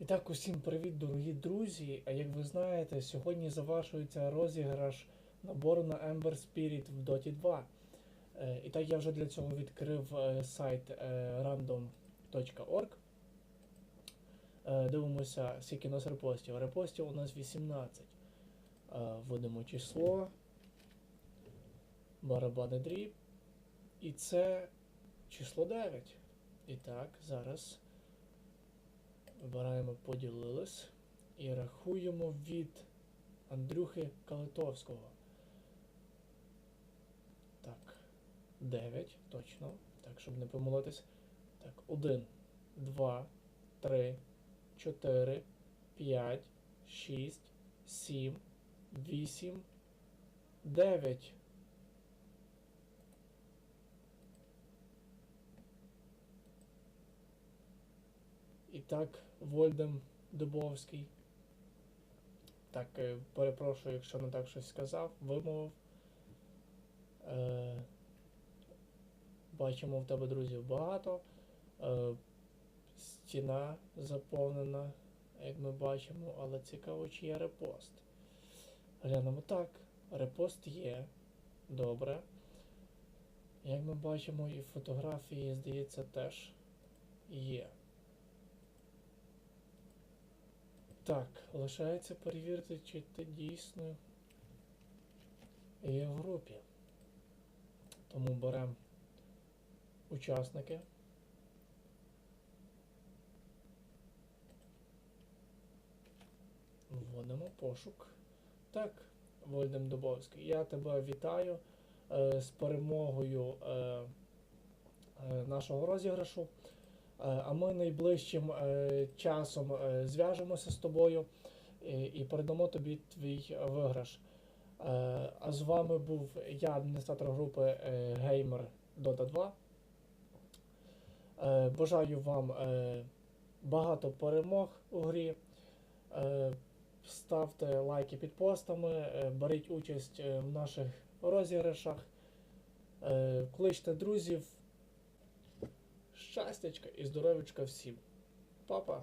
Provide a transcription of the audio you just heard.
І так, усім привіт, дорогі друзі. А як ви знаєте, сьогодні завершується розіграш набору на Ember Spirit в Dota 2. Е, І так я вже для цього відкрив е, сайт е, random.org. Дивимося, скільки у нас репостів. Репостів у нас 18. Е, Вводимо число. Барабани дріб. І це число 9. І так, зараз. Вибираємо поділились і рахуємо від Андрюхи Калитовського. Так, 9, точно. Так, щоб не помилитись. Так, 1, 2, 3, 4, 5, 6, 7, 8, 9. Так, Вольдем Дубовський. Так, е, перепрошую, якщо не так щось сказав, вимовив. Е, бачимо в тебе друзів багато. Е, стіна заповнена, як ми бачимо, але цікаво, чи є репост. Глянемо так, репост є. Добре. Як ми бачимо, і фотографії, здається, теж є. Так, лишається перевірити, чи ти дійсно є в групі. Тому беремо учасники. Вводимо пошук. Так, Вольдем Дубовський, я тебе вітаю е, з перемогою е, е, нашого розіграшу. Е, А ми найближчим е, часом е, зв'яжемося з тобою і, передамо тобі твій виграш. А з вами був я, адміністратор групи Gamer Dota 2. Е, Бажаю вам багато перемог у грі. Ставте лайки під постами, беріть участь в наших розіграшах, кличте друзів. Щастячка і здоров'ячка всім. Папа.